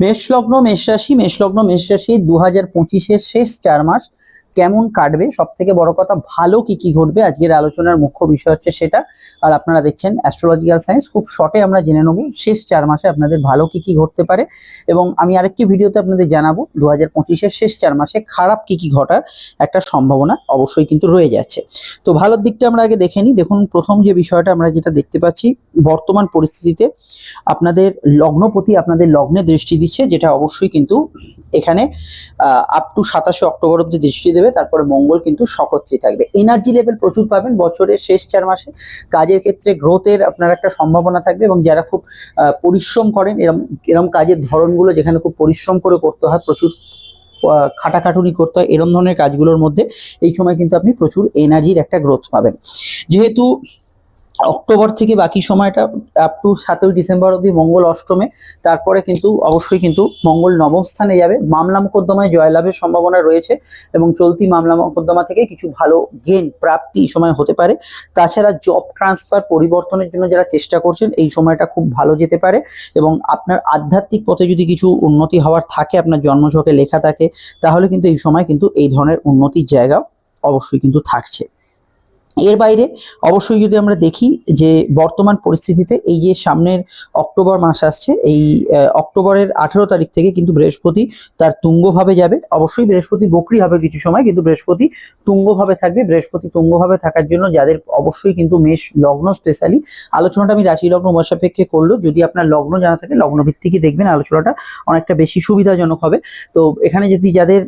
মেষলগ্ন মেষ রাশি মেষলগ্ন মেষ রাশি দু হাজার পঁচিশের শেষ চার মাস। কেমন কাটবে সব থেকে বড় কথা ভালো কি কি ঘটবে, আজকের আলোচনার মুখ্য বিষয় হচ্ছে সেটা। আর আপনারা দেখছেন অ্যাস্ট্রোলজিক্যাল সায়েন্স খুব শর্টে আমরা জেনে নেব, শেষ চার মাসে আপনাদের ভালো কি কি ঘটতে পারে। এবং আমি আরেকটি ভিডিওতে আপনাদের জানাব দু হাজার শেষ চার মাসে খারাপ কি কি ঘটার একটা সম্ভাবনা অবশ্যই কিন্তু রয়ে যাচ্ছে। তো ভালোর দিকটা আমরা আগে দেখে নিই। দেখুন, প্রথম যে বিষয়টা আমরা যেটা দেখতে পাচ্ছি, বর্তমান পরিস্থিতিতে আপনাদের লগ্নপতি আপনাদের লগ্নে দৃষ্টি দিচ্ছে, যেটা অবশ্যই কিন্তু এখানে আপ টু সাতাশে অক্টোবর অব্দি দৃষ্টি দেবে, তারপরে মঙ্গল কিন্তু সকত্রী থাকবে। এনার্জি লেভেল প্রচুর পাবেন বছরের শেষ চার মাসে। কাজের ক্ষেত্রে গ্রোথের আপনার একটা সম্ভাবনা থাকবে এবং যারা খুব পরিশ্রম করেন, এরম এরম কাজের ধরনগুলো যেখানে খুব পরিশ্রম করে করতে হয়, প্রচুর খাটাখাটুনি করতে হয়, এরম ধরনের কাজগুলোর মধ্যে এই সময় কিন্তু আপনি প্রচুর এনার্জির একটা গ্রোথ পাবেন। যেহেতু অক্টোবর থেকে বাকি সময়টা আপ টু সাতই ডিসেম্বর অবধি মঙ্গল অষ্টমে। তারপরে কিন্তু অবশ্যই কিন্তু মঙ্গল নবম স্থানে যাবে। মামলা মোকদ্দমায় জয়লাভের সম্ভাবনা রয়েছে এবং চলতি মামলা মোকদ্দমা থেকে কিছু ভালো গেন প্রাপ্তি এই সময় হতে পারে। তাছাড়া জব ট্রান্সফার পরিবর্তনের জন্য যারা চেষ্টা করছেন, এই সময়টা খুব ভালো যেতে পারে এবং আপনার আধ্যাত্মিক পথে যদি কিছু উন্নতি হওয়ার থাকে, আপনার জন্মছকে লেখা থাকে, তাহলে কিন্তু এই সময় কিন্তু এই ধরনের উন্নতির জায়গা অবশ্যই কিন্তু থাকছে। এর বাইরে অবশ্যই যদি আমরা দেখি যে বর্তমান পরিস্থিতিতে এই যে সামনের অক্টোবর মাস আসছে, এই অক্টোবরের আঠেরো তারিখ থেকে কিন্তু বৃহস্পতি তার তুঙ্গভাবে যাবে। অবশ্যই বৃহস্পতি বকরি হবে কিছু সময়, কিন্তু বৃহস্পতি তুঙ্গভাবে থাকবে। বৃহস্পতি তুঙ্গভাবে থাকার জন্য যাদের অবশ্যই কিন্তু মেষ লগ্ন স্পেশালি আলোচনাটা আমি রাশি লগ্ন সাপেক্ষে করল যদি আপনার লগ্ন জানা থাকে লগ্ন ভিত্তিকই দেখবেন, আলোচনাটা অনেকটা বেশি সুবিধাজনক হবে। তো এখানে যদি যাদের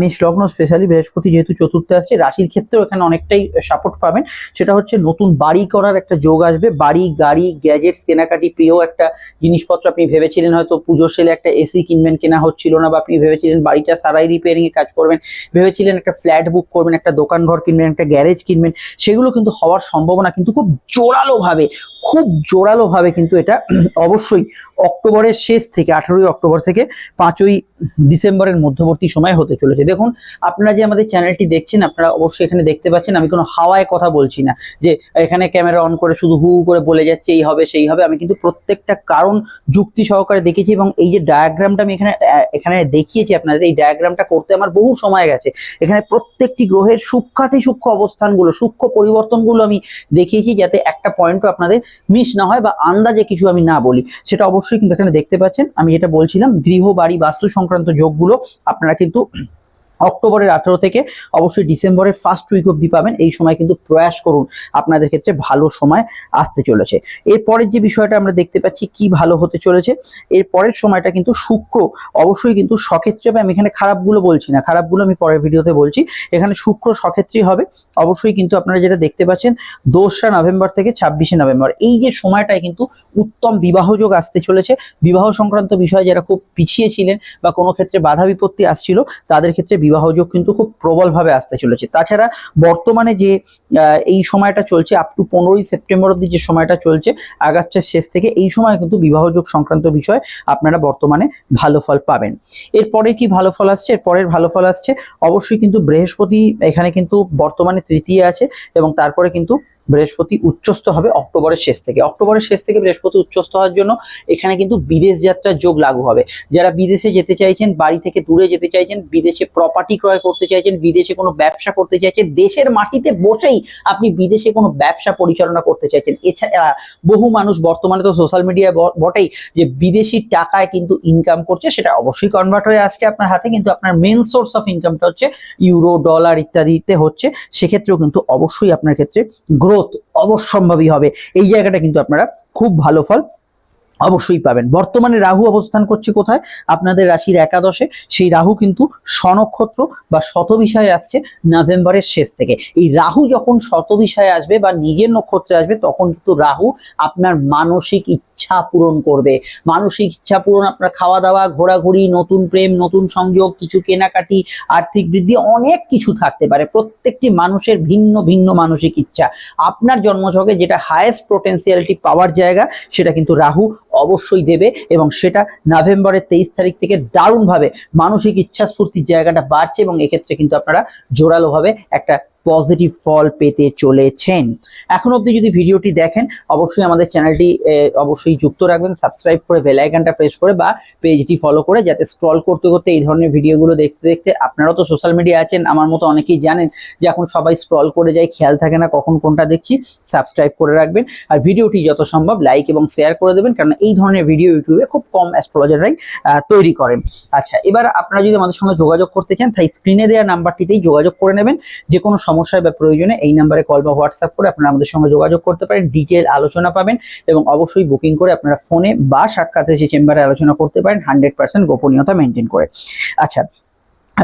মেষ লগ্ন স্পেশালি বৃহস্পতি যেহেতু চতুর্থে আসছে, রাশির ক্ষেত্রেও এখানে অনেকটাই সাপোর্ট পাবেন। সেটা হচ্ছে নতুন বাড়ি করার একটা যোগ আসবে। বাড়ি, গাড়ি, গ্যাজেটস, কেনাকাটি প্রিয় একটা জিনিসপত্র আপনি ভেবেছিলেন হয়তো পুজোর সেলে একটা এসি কিনবেন, কেনা হচ্ছিল না বা আপনি ভেবেছিলেন বাড়িটা সারাই রিপেয়ারিং এ কাজ করবেন, ভেবেছিলেন একটা ফ্ল্যাট বুক করবেন, একটা দোকান ঘর কিনবেন, একটা গ্যারেজ কিনবেন, সেগুলো কিন্তু হওয়ার সম্ভাবনা কিন্তু খুব জোরালো ভাবে খুব জোরালো ভাবে কিন্তু এটা অবশ্যই অক্টোবরের শেষ থেকে, আঠেরোই অক্টোবর থেকে পাঁচই ডিসেম্বরের মধ্যবর্তী সময় হতে চলেছে। দেখুন, আপনারা যে আমাদের চ্যানেলটি দেখছেন, আপনারা অবশ্যই এখানে দেখতে পাচ্ছেন, আমি কোনো হাওয়ায় কথা বলছি না। যে এখানে ক্যামেরা অন করে শুধু হু করে বলে যাচ্ছে, এই হবে, সেই হবে, আমি কিন্তু প্রত্যেকটা কারণ যুক্তি সহকারে দেখেছি এবং এই যে ডায়াগ্রামটা আমি এখানে এখানে দেখিয়েছি আপনাদের, এই ডায়াগ্রামটা করতে আমার বহু সময় গেছে। এখানে প্রত্যেকটি গ্রহের সূক্ষাতি সূক্ষ্ম অবস্থানগুলো, সূক্ষ্ম পরিবর্তনগুলো আমি দেখিয়েছি যাতে একটা পয়েন্টও আপনাদের মিস না হয় বা আন্দাজে কিছু আমি না বলি। সেটা অবশ্যই কিন্তু এখানে দেখতে পাচ্ছেন। আমি যেটা বলছিলাম গৃহ বাড়ি বাস্তু সংক্রান্ত যোগগুলো, আপনারা কিন্তু অক্টোবরের আঠেরো থেকে অবশ্যই ডিসেম্বরের ফার্স্ট উইক অব্দি পাবেন। এই সময় কিন্তু প্রয়াস করুন, আপনাদের ক্ষেত্রে ভালো সময় আসতে চলেছে। এরপরের যে বিষয়টা আমরা দেখতে পাচ্ছি, কি ভালো হতে চলেছে, এর পরের সময়টা কিন্তু শুক্র অবশ্যই কিন্তু সক্ষেত্রে, আমি এখানে খারাপগুলো বলছি না, খারাপগুলো আমি পরের ভিডিওতে বলছি। এখানে শুক্র সক্ষেত্রেই হবে, অবশ্যই কিন্তু আপনারা যেটা দেখতে পাচ্ছেন, দোসরা নভেম্বর থেকে ছাব্বিশে নভেম্বর, এই যে সময়টায় কিন্তু উত্তম বিবাহযোগ আসতে চলেছে। বিবাহ সংক্রান্ত বিষয়ে যারা খুব পিছিয়ে ছিলেন বা কোনো ক্ষেত্রে বাধা বিপত্তি আসছিল, তাদের ক্ষেত্রে বিবাহযোগ কিন্তু খুব প্রবলভাবে আসতে চলেছে। তাছাড়া বর্তমানে যে এই সময়টা চলছে আপ টু পনেরোই সেপ্টেম্বর অব্দি যে সময়টা চলছে, আগস্টের শেষ থেকে এই সময় কিন্তু বিবাহযোগ সংক্রান্ত বিষয় আপনারা বর্তমানে ভালো ফল পাবেন। এরপরে কি ভালো ফল আসছে? এরপরের ভালো ফল আসছে, অবশ্যই কিন্তু বৃহস্পতি এখানে কিন্তু বর্তমানে তৃতীয় আছে এবং তারপরে কিন্তু বৃহস্পতি উচ্চস্থ হবে অক্টোবরের শেষ থেকে। অক্টোবরের শেষ থেকে বৃহস্পতি উচ্চস্থ হওয়ার জন্য এখানে কিন্তু বিদেশ যাত্রার যোগ লাগু হবে। যারা বিদেশে যেতে চাইছেন, বাড়ি থেকে দূরে যেতে চাইছেন, বিদেশে প্রপার্টি ক্রয় করতে চাইছেন, বিদেশে কোনো ব্যবসা করতে চাইছেন, দেশের মাটিতে বসেই আপনি বিদেশে কোনো ব্যবসা পরিচালনা করতে চাইছেন। এছাড়া বহু মানুষ বর্তমানে তো সোশ্যাল মিডিয়ায় বটেই যে বিদেশি টাকায় কিন্তু ইনকাম করছে, সেটা অবশ্যই কনভার্ট হয়ে আসছে আপনার হাতে, কিন্তু আপনার মেন সোর্স অফ ইনকামটা হচ্ছে ইউরো ডলার ইত্যাদিতে হচ্ছে। সেক্ষেত্রেও কিন্তু অবশ্যই আপনার ক্ষেত্রে গ্রোথ অবশ্যম্ভাবী হবে। এই জায়গাটা কিন্তু আপনারা খুব ভালো ফল অবশ্যই পাবেন। বর্তমানে রাহু অবস্থান করছে কোথায়? আপনাদের রাশির একাদশে। সেই রাহু কিন্তু স্বনক্ষত্র বা শতবিষয়ে আসছে নভেম্বরের শেষ থেকে। এই রাহু যখন শতবিষয়ে আসবে বা নিজের নক্ষত্রে আসবে, তখন কিন্তু রাহু আপনার মানসিক ইচ্ছা পূরণ করবে। মানসিক ইচ্ছা পূরণ, আপনার খাওয়া দাওয়া ঘোরাঘুরি, নতুন প্রেম, নতুন সংযোগ, কিছু কেনাকাটি, আর্থিক বৃদ্ধি, অনেক কিছু থাকতে পারে। প্রত্যেকটি মানুষের ভিন্ন ভিন্ন মানসিক ইচ্ছা। আপনার জন্মছকে যেটা হায়েস্ট পোটেন্সিয়ালিটি পাওয়ার জায়গা, সেটা কিন্তু রাহু অবশ্যই দেবে এবং সেটা নভেম্বরের তেইশ তারিখ থেকে দারুণভাবে মানসিক ইচ্ছাস্ফূর্তির জায়গাটা বাড়ছে এবং এক্ষেত্রে কিন্তু আপনারা জোরালোভাবে একটা পজিটিভ ফল পেতে চলেছেন। এখন অবধি যদি ভিডিওটি দেখেন, অবশ্যই আমাদের চ্যানেলটি অবশ্যই যুক্ত রাখবেন সাবস্ক্রাইব করে বেল আইকনটা প্রেস করে বা পেজটি ফলো করে যাতে স্ক্রল করতে করতে এই ধরনের ভিডিওগুলো দেখতে দেখতে আপনারাও তো সোশ্যাল মিডিয়া আছেন, আমার মতো অনেকেই জানেন যে এখন সবাই স্ক্রল করে যায়, খেয়াল থাকে না কখন কোনটা দেখছি সাবস্ক্রাইব করে রাখবেন। আর ভিডিওটি যত সম্ভব লাইক এবং শেয়ার করে দেবেন, কারণ এই ধরনের ভিডিও ইউটিউবে খুব কম অ্যাস্ট্রোলজাররাই তৈরি করেন। আচ্ছা এবার আপনারা যদি আমাদের সঙ্গে যোগাযোগ করতে চান, তাই স্ক্রিনে দেওয়া নাম্বারটিতেই যোগাযোগ করে নেবেন। যে কোনো সমস্যায় বা প্রয়োজনে এই নাম্বারে কল বা হোয়াটসঅ্যাপ করে আপনারা আমাদের সঙ্গে যোগাযোগ করতে পারেন ডিটেল আলোচনা পাবেন এবং অবশ্যই বুকিং করে আপনারা ফোনে বা সাক্ষাৎ এসে চেম্বারে আলোচনা করতে পারেন হান্ড্রেড পার্সেন্ট গোপনীয়তা মেনটেন করে। আচ্ছা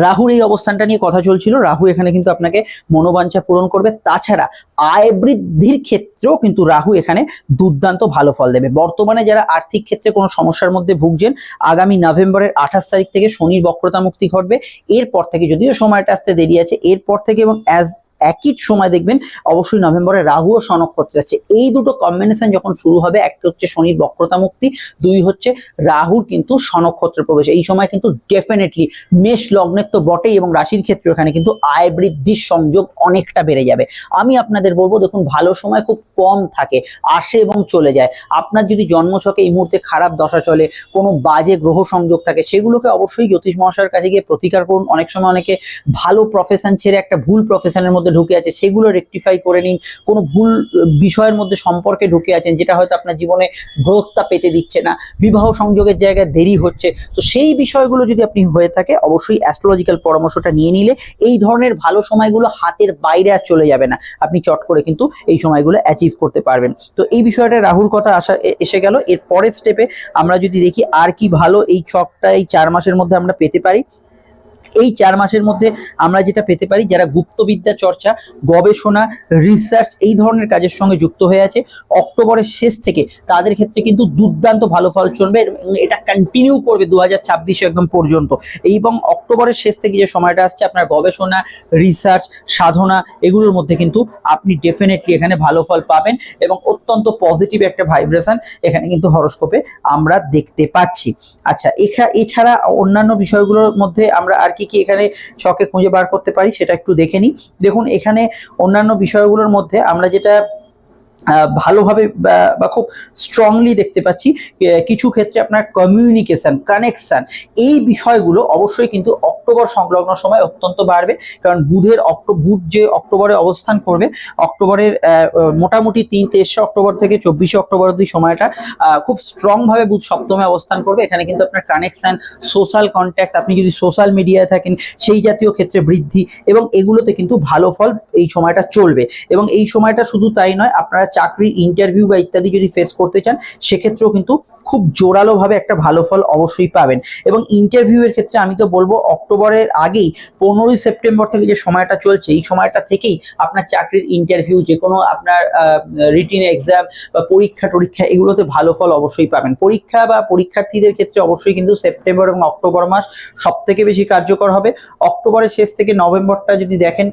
রাহুর এই অবস্থানটা নিয়ে কথা চলছিল। রাহু এখানে কিন্তু আপনাকে মনোবাঞ্ছা পূরণ করবে। তাছাড়া আয় বৃদ্ধির ক্ষেত্রেও কিন্তু রাহু এখানে দুর্দান্ত ভালো ফল দেবে। বর্তমানে যারা আর্থিক ক্ষেত্রে কোনো সমস্যার মধ্যে ভুগছেন, আগামী নভেম্বরের আঠাশ তারিখ থেকে শনির বক্রতা মুক্তি ঘটবে। এরপর থেকে যদিও সময়টা আসতে দেরি আছে, এরপর থেকে এবং অ্যাজ একই সময় দেখবেন অবশ্যই নভেম্বরে রাহু ও সনক্ষত্রে যাচ্ছে। এই দুটো কম্বিনেশন যখন শুরু হবে, একটা হচ্ছে শনির বক্রতা মুক্তি, দুই হচ্ছে রাহুর কিন্তু সনক্ষত্রে প্রবেশ। এই সময় কিন্তু ডেফিনেটলি মেষ লগ্নের তো বটেই এবং রাশির ক্ষেত্রে এখানে কিন্তু আয় বৃদ্ধির সংযোগ অনেকটা বেড়ে যাবে। আমি আপনাদের বলব, দেখুন, ভালো সময় খুব কম থাকে, আসে এবং চলে যায়। আপনার যদি জন্মছকে এই মুহূর্তে খারাপ দশা চলে, কোনো বাজে গ্রহ সংযোগ থাকে, সেগুলোকে অবশ্যই জ্যোতিষ মহাশয়ের কাছে গিয়ে প্রতিকার করুন। অনেক সময় অনেকে ভালো প্রফেশন ছেড়ে একটা ভুল প্রফেশনের মধ্যে ঢুকে আছে, সেগুলো রেকটিফাই করে নিন। কোনো ভুল বিষয়ের মধ্যে সম্পর্কে ঢুকে আছেন, যেটা হয়তো আপনার জীবনে গ্রোথটা পেতে দিচ্ছে না। বিবাহ সংযোগের জায়গায় দেরি হচ্ছে। তো সেই বিষয়গুলো যদি আপনি হয়ে থাকে, অবশ্যই অ্যাস্ট্রোলজিক্যাল পরামর্শটা নিয়ে নিলে এই ধরনের ভালো সময়গুলো হাতের বাইরে আর চলে যাবে না। আপনি চট করে কিন্তু এই সময়গুলো অ্যাচিভ করতে পারবেন। তো এই বিষয়টা রাহুর কথা আসা এসে গেল। এর পরের স্টেপে আমরা যদি দেখি আর কি ভালো এই ছকটা এই চার মাসের মধ্যে আমরা পেতে পারি এই চার মাসের মধ্যে আমরা যেটা পেতে পারি, যারা গুপ্তবিদ্যা চর্চা, গবেষণা রিসার্চ এই ধরনের কাজের সঙ্গে যুক্ত হয়ে আছে, অক্টোবরের শেষ থেকে তাদের ক্ষেত্রে কিন্তু দুর্দান্ত ভালো ফল চলবে এটা কন্টিনিউ করবে দু হাজার একদম পর্যন্ত। এবং অক্টোবরের শেষ থেকে যে সময়টা আসছে, আপনার গবেষণা রিসার্চ সাধনা, এগুলোর মধ্যে কিন্তু আপনি ডেফিনেটলি এখানে ভালো ফল পাবেন এবং অত্যন্ত পজিটিভ একটা ভাইব্রেশন এখানে কিন্তু হরস্কোপে আমরা দেখতে পাচ্ছি। আচ্ছা এখা, এছাড়া অন্যান্য বিষয়গুলোর মধ্যে আমরা আর কি কি কি এখানে শখে খুঁজে বার করতে পারি সেটা একটু দেখে নিই। দেখুন, এখানে অন্যান্য বিষয়গুলোর মধ্যে আমরা যেটা ভালোভাবে, বা খুব স্ট্রংলি দেখতে পাচ্ছি কিছু ক্ষেত্রে আপনার কমিউনিকেশন কানেকশান এই বিষয়গুলো অবশ্যই কিন্তু অক্টোবর সংলগ্ন সময় অত্যন্ত বাড়বে। কারণ বুধের অক্টো, বুধ যে অক্টোবরে অবস্থান করবে, অক্টোবরের মোটামুটি তিন তেইশে অক্টোবর থেকে চব্বিশে অক্টোবর অব্দি সময়টা খুব স্ট্রংভাবে বুধ সপ্তমে অবস্থান করবে। এখানে কিন্তু আপনার কানেকশান সোশ্যাল কন্ট্যাক্ট আপনি যদি সোশ্যাল মিডিয়ায় থাকেন, সেই জাতীয় ক্ষেত্রে বৃদ্ধি এবং এগুলোতে কিন্তু ভালো ফল এই সময়টা চলবে। এবং এই সময়টা শুধু তাই নয়, আপনারা চাকরি ইন্টারভিউ বা ইত্যাদি যদি ফেস করতে চান, সেক্ষেত্রেও কিন্তু খুব জোরালোভাবে একটা ভালো ফল অবশ্যই পাবেন। এবং ইন্টারভিউ এর ক্ষেত্রে আমি তো বলব, অক্টোবরের আগেই পনেরোই সেপ্টেম্বর থেকে যে সময়টা চলছে, এই সময়টা থেকেই আপনার চাকরির ইন্টারভিউ যে কোনো আপনার রিটিন এক্সাম বা পরীক্ষা টরীক্ষা, এগুলোতে ভালো ফল অবশ্যই পাবেন। পরীক্ষা বা পরীক্ষার্থীদের ক্ষেত্রে অবশ্যই কিন্তু সেপ্টেম্বর এবং অক্টোবর মাস সব থেকে বেশি কার্যকর হবে। অক্টোবরের শেষ থেকে নভেম্বরটা যদি দেখেন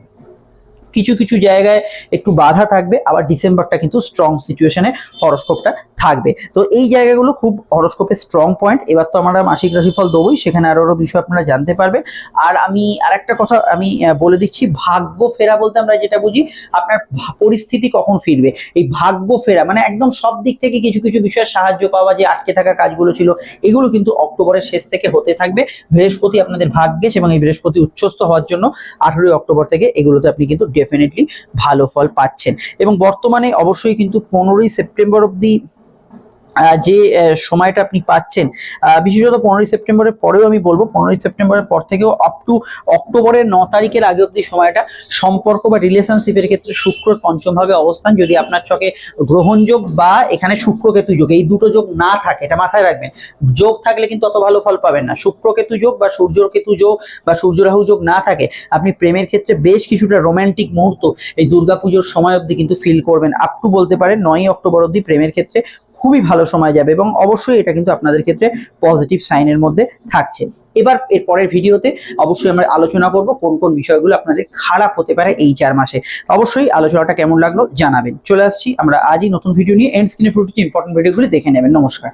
কিছু কিছু জায়গায় একটু বাধা থাকবে, আবার ডিসেম্বরটা কিন্তু স্ট্রং সিচুয়েশনে হরস্কোপটা থাকবে। তো এই জায়গাগুলো খুব হরস্কোপের স্ট্রং পয়েন্ট এবার তো আমরা মাসিক রাশিফল দেবোই, সেখানে আরও আরও বিষয় আপনারা জানতে পারবেন। আর আমি আরেকটা কথা আমি বলে দিচ্ছি, ভাগ্য ফেরা বলতে আমরা যেটা বুঝি, আপনার পরিস্থিতি কখন ফিরবে? এই ভাগ্য ফেরা মানে একদম সব দিক থেকে কিছু কিছু বিষয়ের সাহায্য পাওয়া যে আটকে থাকা কাজগুলো ছিল, এগুলো কিন্তু অক্টোবরের শেষ থেকে হতে থাকবে। বৃহস্পতি আপনাদের ভাগ্যেশ এবং এই বৃহস্পতি উচ্চস্থ হওয়ার জন্য আঠেরোই অক্টোবর থেকে এগুলোতে আপনি কিন্তু ডেফিনেটলি ভালো ফল পাচ্ছেন। এবং বর্তমানে অবশ্যই কিন্তু পনেরোই সেপ্টেম্বর আহ, যে সময়টা আপনি পাচ্ছেন বিশেষত পনেরোই সেপ্টেম্বরের পরেও আমি বলব, পনেরোই সেপ্টেম্বরের পর থেকেও আপ টু অক্টোবরের ন তারিখের আগে অব্দি সময়টা সম্পর্ক বা রিলেশনশিপের ক্ষেত্রে শুক্র পঞ্চম ভাবে অবস্থান, যদি আপনার চকে গ্রহণযোগ বা এখানে শুক্র কেতু যোগ, এই দুটো যোগ না থাকে, এটা মাথায় রাখবেন। যোগ থাকলে কিন্তু অত ভালো ফল পাবেন না। শুক্র কেতু যোগ বা সূর্য কেতু যোগ বা সূর্য রাহু যোগ না থাকে, আপনি প্রেমের ক্ষেত্রে বেশ কিছুটা রোমান্টিক মুহূর্ত এই দুর্গাপুজোর সময় অবধি কিন্তু ফিল করবেন। আপ টু বলতে পারেন, নয়ই অক্টোবর অবধি প্রেমের ক্ষেত্রে খুবই ভালো সময় যাবে এবং অবশ্যই এটা কিন্তু আপনাদের ক্ষেত্রে পজিটিভ সাইনের মধ্যে থাকছে। এবার এর পরের ভিডিওতে অবশ্যই আমরা আলোচনা করব কোন কোন বিষয়গুলো আপনাদের খারাপ হতে পারে এই চার মাসে। অবশ্যই আলোচনাটা কেমন লাগল জানাবেন। চলে আসছি আমরা আজই নতুন ভিডিও নিয়ে। এন্ড স্ক্রিনে ফুটেছি ইম্পর্টেন্ট ভিডিওগুলি দেখে নেবেন। নমস্কার।